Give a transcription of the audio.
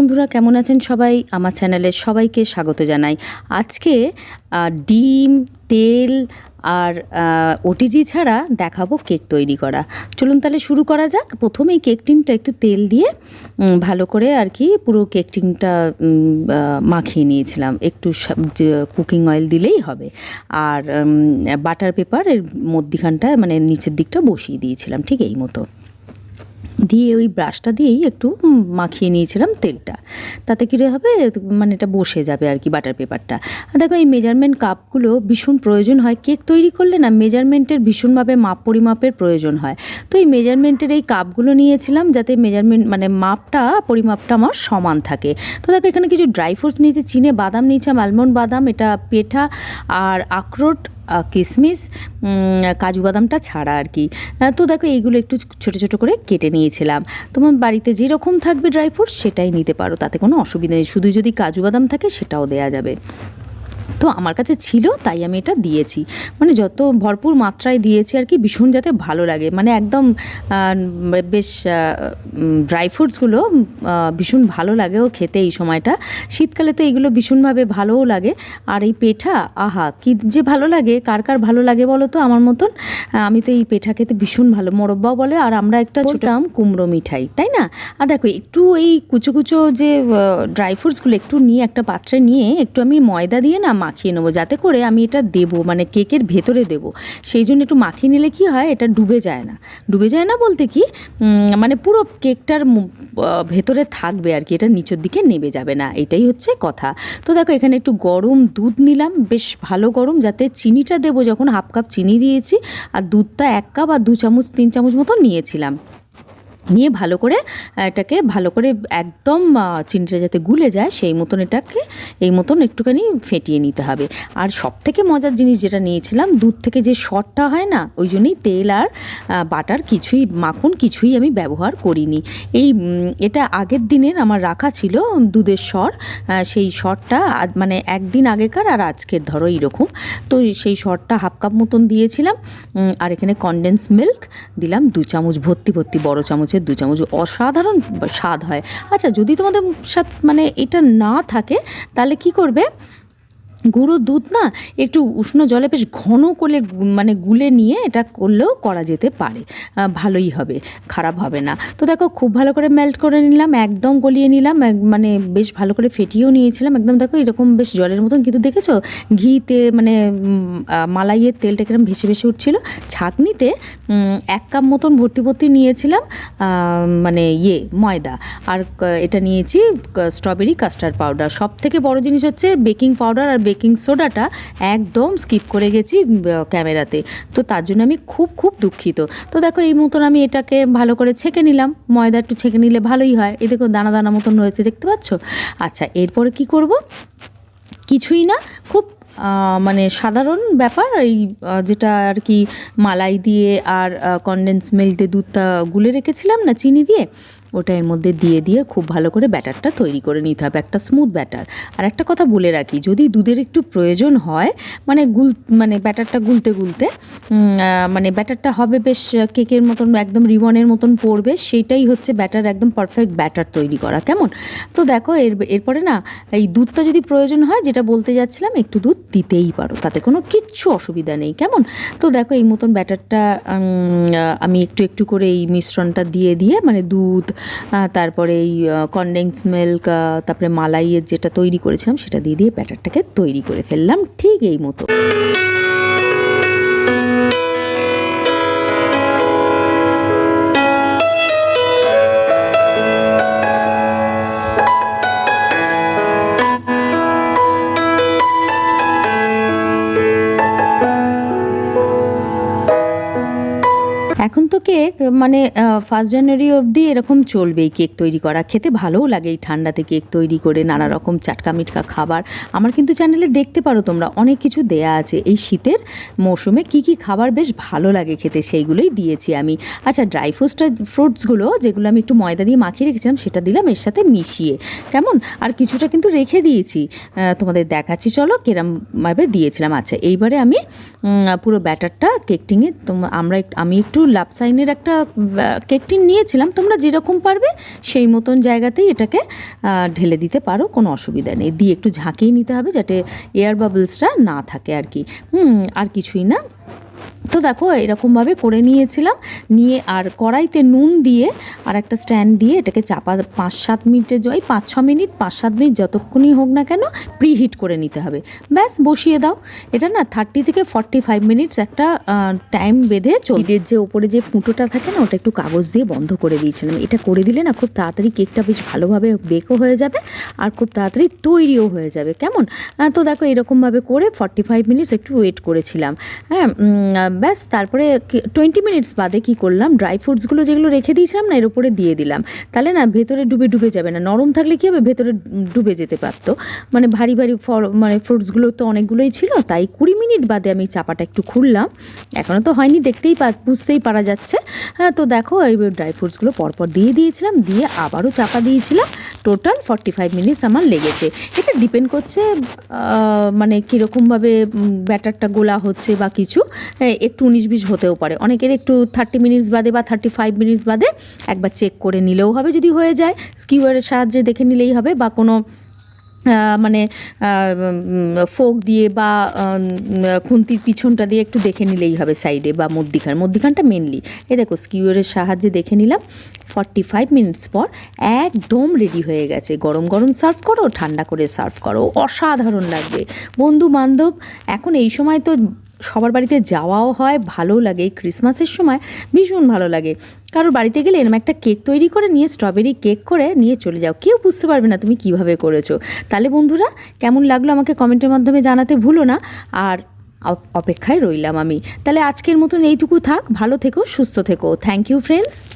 বন্ধুরা, কেমন আছেন সবাই? আমার চ্যানেলে সবাইকে স্বাগত জানাই। আজকে ডিম, তেল আর ওটিজি ছাড়া দেখাবো কেক তৈরি করা। চলুন তাহলে শুরু করা যাক। প্রথমেই কেক টিনটা একটু তেল দিয়ে ভালো করে আর কি পুরো কেক টিনটা মাখিয়ে নিয়েছিলাম। একটু কুকিং অয়েল দিলেই হবে। আর বাটার পেপার এর মধ্যিখানটায় মানে নিচের দিকটা বসিয়ে দিয়েছিলাম, ঠিক এই মতো। দিয়ে ওই ব্রাশটা দিয়েই একটু মাখিয়ে নিয়েছিলাম তেলটা। তাতে কী হবে? মানে এটা বসে যাবে আর কি বাটার পেপারটা আর দেখো এই মেজারমেন্ট কাপগুলো ভীষণ প্রয়োজন হয়। কেক তৈরি করলে না মেজারমেন্টের ভীষণভাবে মাপ পরিমাপের প্রয়োজন হয়। তো এই মেজারমেন্টের এই কাপগুলো নিয়েছিলাম যাতে মেজারমেন্ট মানে মাপটা, পরিমাপটা আমার সমান থাকে। তো দেখো এখানে কিছু ড্রাই ফ্রুটস নিয়েছি। চিনে বাদাম নিয়েছিলাম আলমন্ড বাদাম, এটা পেঠা আর আখরোট কিশমিশ কাজু বাদামটা ছাড়া আর কি। তো দেখো এইগুলো একটু ছোট ছোট করে কেটে নিয়েছিলাম। তোমার বাড়িতে যেরকম থাকবে ড্রাই ফ্রুটস সেটাই নিতে পারো, তাতে কোনো অসুবিধা নেই। শুধু যদি কাজু বাদাম থাকে সেটাও দেয়া যাবে। তো আমার কাছে ছিল তাই আমি এটা দিয়েছি। মানে যত ভরপুর মাত্রায় দিয়েছি আর কি ভীষণ যাতে ভালো লাগে। মানে একদম বেশ ড্রাই ফ্রুটসগুলো ভীষণ ভালো লাগে ও খেতে এই সময়টা। শীতকালে তো এগুলো ভীষণভাবে ভালোও লাগে। আর এই পেঠা আহা কি যে ভালো লাগে কার কার ভালো লাগে বলো তো আমার মতন? আমি তো এই পেঠা খেতে ভীষণ ভালো মোরব্বাও বলে আর আমরা একটা ছোটাম কুমড়ো মিঠাই তাই না? আর দেখো একটু এই কুচো কুচো যে ড্রাই ফ্রুটসগুলো একটু নিয়ে একটা পাত্রে নিয়ে একটু আমি ময়দা দিয়ে না মাখিয়ে নেব, যাতে করে আমি এটা দেবো মানে কেকের ভেতরে দেবো। সেই জন্য একটু মাখিয়ে নিলে কি হয়, এটা ডুবে যায় না। ডুবে যায় না বলতে কি মানে পুরো কেকটার ভেতরে থাকবে আর কি, এটা নিচের দিকে নেবে যাবে না, এটাই হচ্ছে কথা। তো দেখো, এখানে একটু গরম দুধ নিলাম, বেশ ভালো গরম, যাতে চিনিটা দেবো, যখন হাফ কাপ চিনি দিয়েছি, আর দুধটা এক কাপ আর দু চামচ, তিন চামচ মতো নিয়েছিলাম। নিয়ে ভালো করে এটাকে ভালো করে একদম চিনিটা যাতে গুলে যায়, সেই মতন এটাকে, এই মতন একটুখানি ফেটিয়ে নিতে হবে। আর সব থেকে মজার জিনিস যেটা নিয়েছিলাম, দুধ থেকে যে শটটা হয় না, ওই জন্যই তেল আর বাটার কিছুই, মাখন কিছুই আমি ব্যবহার করিনি। এই এটা আগের দিনের আমার রাখা ছিল দুধের স্বর সেই শটটা মানে একদিন আগেকার আর আজকের, ধরো এইরকম। তো সেই শটটা হাফ কাপ মতন দিয়েছিলাম আর এখানে কনডেন্স মিল্ক দিলাম, দু চামচ ভর্তি ভর্তি বড় চামচের দু চামচ অসাধারণ স্বাদ হয়। আচ্ছা যদি তোমাদের সাথে মানে এটা না থাকে, তাহলে কি করবে? গুঁড়ো দুধ না একটু উষ্ণ জলে বেশ ঘন করে মানে গুলে নিয়ে এটা করলেও করা যেতে পারে। ভালোই হবে, খারাপ হবে না। তো দেখো, খুব ভালো করে মেল্ট করে নিলাম, একদম গলিয়ে নিলাম মানে বেশ ভালো করে ফেটিয়েও নিয়েছিলাম। একদম দেখো, এরকম বেশ জলের মতন। কিন্তু দেখেছ, ঘিতে মানে মালাইয়ের তেলটা কিরম ভেসে ভেসে উঠছিল। ছাঁকনিতে এক কাপ মতন ভর্তি ভর্তি নিয়েছিলাম মানে ইয়ে ময়দা। আর এটা নিয়েছি স্ট্রবেরি কাস্টার্ড পাউডার সব থেকে বড় জিনিস হচ্ছে বেকিং পাউডার আর বেকিং সোডাটা একদম স্কিপ করে গেছি ক্যামেরাতে। তো তার জন্য আমি খুব খুব দুঃখিত। তো দেখো এই মতন আমি এটাকে ভালো করে ছেঁকে নিলাম। ময়দা একটু ছেঁকে নিলে ভালোই হয়। এ দেখো দানা দানা মতন রয়েছে, দেখতে পাচ্ছ? আচ্ছা এরপরে কি করব? কিছুই না, খুব মানে সাধারণ ব্যাপার। এই যেটা আর কি মালাই দিয়ে আর কনডেন্স মিল্ক দিয়ে দুধটা গুলে রেখেছিলাম না, চিনি দিয়ে। ওটা এর মধ্যে দিয়ে দিয়ে খুব ভালো করে ব্যাটারটা তৈরি করে নিতে হবে, একটা স্মুথ ব্যাটার আর একটা কথা বলে রাখি, যদি দুধের একটু প্রয়োজন হয় মানে গুল মানে ব্যাটারটা গুলতে গুলতে মানে ব্যাটারটা হবে বেশ কেকের মতন, একদম রিবনের মতন পড়বে, সেইটাই হচ্ছে ব্যাটার একদম পারফেক্ট ব্যাটার তৈরি করা, কেমন? তো দেখো, এর, এরপরে না, এই দুধটা যদি প্রয়োজন হয়, যেটা বলতে যাচ্ছিলাম, একটু দুধ দিতেই পারো, তাতে কোনো কিচ্ছু অসুবিধা নেই, কেমন? তো দেখো, এই মতন ব্যাটারটা আমি একটু একটু করে এই মিশ্রণটা দিয়ে দিয়ে মানে দুধ তারপরে এই কনডেন্স মিল্ক তারপরে মালাইয়ের যেটা তৈরি করেছিলাম সেটা দিয়ে দিয়ে ব্যাটারটাকে তৈরি করে ফেললাম ঠিক এই মতো। এখন তো কেক মানে ফার্স্ট জানুয়ারি অবধি এরকম চলবেই কেক তৈরি করা। খেতে ভালোও লাগে এই ঠান্ডাতে কেক তৈরি করে, নানা রকম চাটকা মিটকা খাবার। আমার কিন্তু চ্যানেলে দেখতে পারো তোমরা, অনেক কিছু দেয়া আছে। এই শীতের মৌসুমে কি কি খাবার বেশ ভালো লাগে খেতে, সেইগুলোই দিয়েছি আমি। আচ্ছা ড্রাই ফ্রুটসটা ফ্রুটসগুলো যেগুলো আমি একটু ময়দা দিয়ে মাখিয়ে রেখেছিলাম, সেটা দিলাম, এর সাথে মিশিয়ে। কেমন? আর কিছুটা কিন্তু রেখে দিয়েছি। তোমাদের দেখাচ্ছি, চলো কেরমভাবে দিয়েছিলাম। আচ্ছা এইবারে আমি পুরো ব্যাটারটা কেক টিঙে তোম- আমরা আমি একটু লাপসাইনে সাইনের একটা আহ, কেক টিন নিয়েছিলাম। তোমরা যেরকম পারবে সেই মতন জায়গাতেই এটাকে ঢেলে দিতে পারো কোনো অসুবিধা নেই। দিয়ে একটু ঝাঁকিয়ে নিতে হবে যাতে এয়ার বাবলসটা না থাকে আর কি। আর কিছুই না। তো দেখো, এরকমভাবে করে নিয়েছিলাম। নিয়ে আর কড়াইতে নুন দিয়ে আর একটা স্ট্যান্ড দিয়ে এটাকে চাপা, পাঁচ সাত মিনিটের জ- এই পাঁচ ছ মিনিট, পাঁচ সাত মিনিট যতক্ষণই হোক না কেন প্রিহিট করে নিতে হবে। ব্যাস, বসিয়ে দাও। এটা না থার্টি থেকে ফর্টি ফাইভ মিনিটস একটা টাইম বেঁধে চলির যে ওপরে যে ফুটোটা থাকে না, ওটা একটু কাগজ দিয়ে বন্ধ করে দিয়েছিলাম। এটা করে দিলে না খুব তাড়াতাড়ি কেকটা বেশ ভালোভাবে বেকও হয়ে যাবে আর খুব তাড়াতাড়ি তৈরিও হয়ে যাবে। কেমন? তো দেখো, এরকমভাবে করে ফর্টি ফাইভ মিনিটস একটু ওয়েট করেছিলাম। হ্যাঁ ব্যাস, তারপরে টোয়েন্টি মিনিটস বাদে কি করলাম? ড্রাই ফ্রুটসগুলো যেগুলো রেখে দিয়েছিলাম না, এর উপরে দিয়ে দিলাম। তাহলে না, ভেতরে ডুবে ডুবে যাবে না। নরম থাকলে কী হবে? ভেতরে ডুবে যেতে পারতো। মানে ভারী ভারী ফল মানে ফ্রুটসগুলো তো অনেকগুলোই ছিল, তাই কুড়ি মিনিট বাদে আমি চাপাটা একটু খুললাম। এখনও তো হয়নি, দেখতেই পা, বুঝতেই পারা যাচ্ছে। হ্যাঁ তো দেখো, এই ড্রাই ফ্রুটসগুলো পরপর দিয়ে দিয়েছিলাম, দিয়ে আবারও চাপা দিয়েছিলাম। টোটাল ফর্টি ফাইভ মিনিটস আমার লেগেছে। এটা ডিপেন্ড করছে মানে কীরকমভাবে ব্যাটারটা গোলা হচ্ছে বা কিছু। একটু উনিশ বিশ হতেও পারে। অনেকের একটু থার্টি মিনিটস বাদে বা থার্টি ফাইভ মিনিটস বাদে একবার চেক করে নিলেও হবে যদি হয়ে যায়। স্কিওয়ারের সাহায্যে দেখে নিলেই হবে বা কোনো মানে ফোক দিয়ে বা খুন্তির পিছনটা দিয়ে একটু দেখে নিলেই হবে সাইডে বা মধ্যিখান। মধ্যিখানটা মেনলি এ দেখো স্কিওরের সাহায্যে দেখে নিলাম। ফর্টি ফাইভ মিনিটস পর একদম রেডি হয়ে গেছে। গরম গরম সার্ভ করো, ঠান্ডা করে সার্ভ করো। অসাধারণ লাগবে। বন্ধু বান্ধব এখন এই সময় তো সবার বাড়িতে যাওয়াও হয় ভালো লাগে। এই ক্রিসমাসের সময় ভীষণ ভালো লাগে। কারোর বাড়িতে গেলে এরকম একটা কেক তৈরি করে নিয়ে স্ট্রবেরি কেক করে নিয়ে চলে যাও। কেউ বুঝতে পারবে না তুমি কীভাবে করেছ। তাহলে বন্ধুরা, কেমন লাগল আমাকে কমেন্টের মাধ্যমে জানাতে ভুলো না। আর অপেক্ষায় রইলাম আমি। তাহলে আজকের মতন এইটুকু থাক। ভালো থেকো, সুস্থ থেকো। Thank you friends